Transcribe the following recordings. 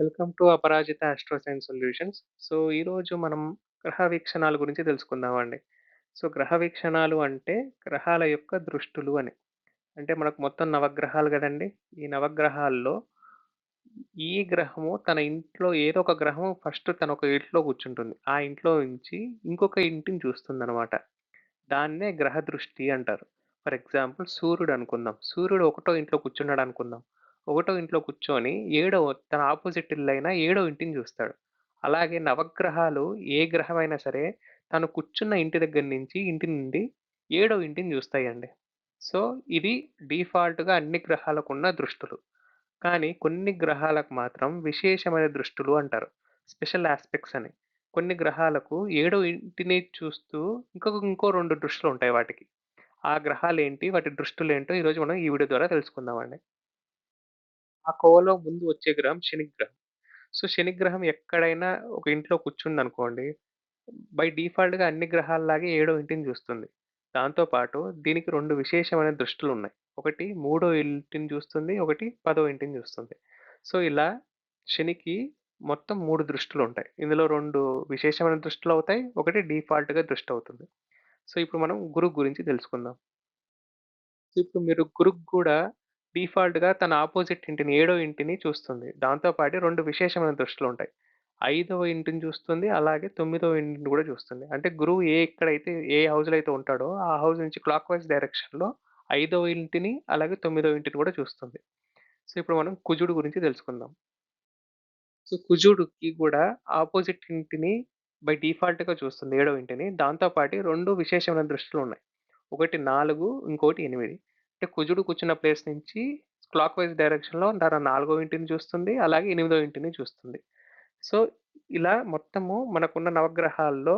Welcome to Aparajita astro science solutions. So, ఈరోజు మనం గ్రహ వీక్షణాల గురించి తెలుసుకుందామండి. సో, గ్రహ వీక్షణాలు అంటే గ్రహాల యొక్క దృష్టులు అని. అంటే మనకు మొత్తం నవగ్రహాలు కదండి ఈ నవగ్రహాల్లో ఈ గ్రహము తన ఇంట్లో ఏదో ఒక గ్రహం ఫస్ట్ తన ఒక ఇంట్లో కూర్చుంటుంది. ఆ ఇంట్లో నుంచి ఇంకొక ఇంటిని చూస్తుందనమాట. దాన్నే గ్రహ దృష్టి అంటారు. ఫర్ ఎగ్జాంపుల్ సూర్యుడు అనుకుందాం. సూర్యుడు ఒకటో ఇంట్లో కూర్చున్నాడు అనుకుందాం. ఒకటో ఇంట్లో కూర్చొని ఏడవ తన ఆపోజిట్ ఇల్లైన ఏడో ఇంటిని చూస్తాడు. అలాగే నవగ్రహాలు ఏ గ్రహమైనా సరే తను కూర్చున్న ఇంటి దగ్గర నుంచి ఇంటి నుండి ఏడో ఇంటిని చూస్తాయండి. సో, ఇది డిఫాల్ట్‌గా అన్ని గ్రహాలకున్న దృష్టులు. కానీ కొన్ని గ్రహాలకు మాత్రం విశేషమైన దృష్టులు అంటారు. స్పెషల్ యాస్పెక్ట్స్ అని. కొన్ని గ్రహాలకు ఏడో ఇంటిని చూస్తూ ఇంకొక ఇంకో రెండు దృష్టులు ఉంటాయి వాటికి. ఆ గ్రహాలు ఏంటి వాటి దృష్టులు ఏంటో ఈరోజు మనం ఈ వీడియో ద్వారా తెలుసుకుందామండి. ఆ కోవలో ముందు వచ్చే గ్రహం శని గ్రహం. సో, శని గ్రహం ఎక్కడైనా ఒక ఇంట్లో కూర్చుందనుకోండి, బై డిఫాల్ట్‌గా అన్ని గ్రహాల్లాగే ఏడో ఇంటిని చూస్తుంది. దాంతో పాటు దీనికి 2 విశేషమైన దృష్టులున్నాయి. ఒకటి మూడో ఇంటిని చూస్తుంది. ఒకటి పదో ఇంటిని చూస్తుంది. సో, ఇలా శనికి మొత్తం 3 దృష్టులుంటాయి. ఇందులో 2 విశేషమైన దృష్టులవుతాయి. ఒకటి డిఫాల్ట్‌గా దృష్టవుతుంది. సో, ఇప్పుడు మనం గురువు గురించి తెలుసుకుందాం. సో, ఇప్పుడు మీరు గురువు కూడా డిఫాల్ట్‌గా తన ఆపోజిట్ ఇంటిని, ఏడో ఇంటిని చూస్తుంది. దాంతోపాటు రెండు విశేషమైన దృష్టిలు ఉంటాయి ఐదవ ఇంటిని చూస్తుంది. అలాగే తొమ్మిదవ ఇంటిని కూడా చూస్తుంది. అంటే గురువు ఏ ఎక్కడైతే ఏ హౌస్‌లో అయితే ఉంటాడో, ఆ హౌస్ నుంచి క్లాక్ వైజ్ డైరెక్షన్‌లో ఐదవ ఇంటిని, అలాగే తొమ్మిదవ ఇంటిని కూడా చూస్తుంది. సో, ఇప్పుడు మనం కుజుడు గురించి తెలుసుకుందాం. సో, కుజుడుకి కూడా ఆపోజిట్ ఇంటిని బై డిఫాల్ట్‌గా చూస్తుంది ఏడో ఇంటిని. దాంతోపాటు రెండు విశేషమైన దృష్టిలో ఉన్నాయి ఒకటి నాలుగు ఇంకోటి ఎనిమిది అంటే కుజుడు కూర్చున్న ప్లేస్ నుంచి క్లాక్ వైజ్ డైరెక్షన్‌లో తన నాలుగో ఇంటిని చూస్తుంది. అలాగే ఎనిమిదో ఇంటిని చూస్తుంది. సో, ఇలా మొత్తము మనకున్న నవగ్రహాల్లో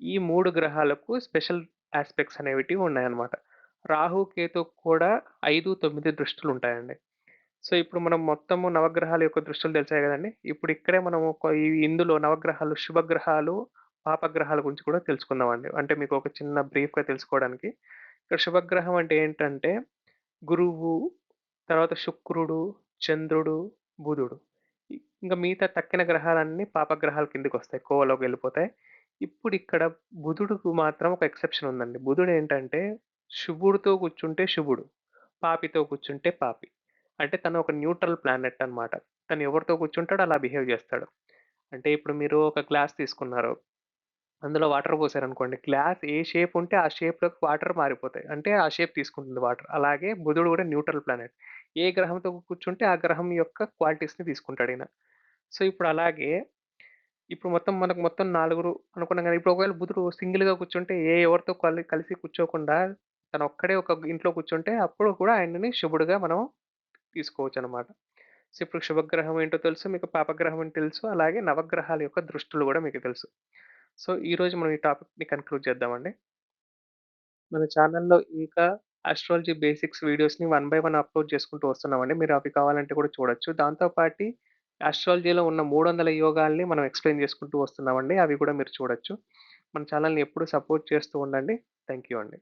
ఈ మూడు గ్రహాలకు స్పెషల్ ఆస్పెక్ట్స్ అనేవి ఉన్నాయన్నమాట. రాహు, కేతు కూడా ఐదు తొమ్మిది దృష్టులు ఉంటాయండి సో, ఇప్పుడు మనం మొత్తము నవగ్రహాల యొక్క దృష్టిలు తెలిసాయి కదండి ఇప్పుడు ఇక్కడే మనము ఒక ఈ ఇందులో నవగ్రహాలు, శుభగ్రహాలు, పాపగ్రహాల గురించి కూడా తెలుసుకుందామండి. అంటే మీకు ఒక చిన్న బ్రీఫ్‌గా తెలుసుకోవడానికి. ఇక్కడ శుభగ్రహం అంటే ఏంటంటే గురువు, తర్వాత శుక్రుడు, చంద్రుడు, బుధుడు. ఇంకా మిగతా తక్కిన గ్రహాలన్నీ పాపగ్రహాల వెళ్ళిపోతాయి ఇప్పుడు ఇక్కడ బుధుడుకు మాత్రం ఒక ఎక్సెప్షన్ ఉందండి. బుధుడు ఏంటంటే శుభుడితో కూర్చుంటే శుభుడు, పాపితో కూర్చుంటే పాపి. అంటే తను ఒక న్యూట్రల్ ప్లానెట్ అనమాట తను ఎవరితో కూర్చుంటాడో అలా బిహేవ్ చేస్తాడు. అంటే ఇప్పుడు మీరు ఒక గ్లాస్ తీసుకున్నారు. అందులో వాటర్ పోసారనుకోండి. గ్లాస్ ఏ షేప్ ఉంటే ఆ షేప్‌లోకి వాటర్ మారిపోతాయి. అంటే ఆ షేప్ తీసుకుంటుంది వాటర్. అలాగే బుధుడు కూడా న్యూట్రల్ ప్లానెట్. ఏ గ్రహంతో కూర్చుంటే ఆ గ్రహం యొక్క క్వాలిటీస్‌ని తీసుకుంటాడీయన. సో, ఇప్పుడు అలాగే ఇప్పుడు మొత్తం మనకు మొత్తం నలుగురు అనుకున్నాం కదా! ఇప్పుడు ఒకవేళ బుధుడు సింగిల్‌గా కూర్చుంటే ఏ ఎవరితో కలి కలిసి కూర్చోకుండా తను ఒక్కడే ఒక ఇంట్లో కూర్చుంటే అప్పుడు కూడా ఆయనని శుభుడుగా మనం తీసుకోవచ్చనమాట. సో, ఇప్పుడు శుభగ్రహం ఏంటో తెలుసు. మీకు పాపగ్రహం ఏంటో తెలుసు. అలాగే నవగ్రహాల యొక్క దృష్టులు కూడా మీకు తెలుసు. సో, ఈరోజు మనం ఈ టాపిక్‌ని కన్క్లూడ్ చేద్దామండి. మన ఛానెల్‌లో ఇంకా ఆస్ట్రాలజీ బేసిక్స్ వీడియోస్‌ని వన్ బై వన్ అప్‌లోడ్ చేసుకుంటూ వస్తున్నామండి. మీరు అవి కావాలంటే కూడా చూడొచ్చు. దాంతో పాటి ఆస్ట్రాలజీలో ఉన్న 300 యోగాల్ని మనం ఎక్స్‌ప్లెయిన్ చేసుకుంటూ వస్తున్నామండి. అవి కూడా మీరు చూడొచ్చు. మన ఛానెల్‌ని ఎప్పుడు సపోర్ట్ చేస్తూ ఉండండి. థాంక్ యూ అండి.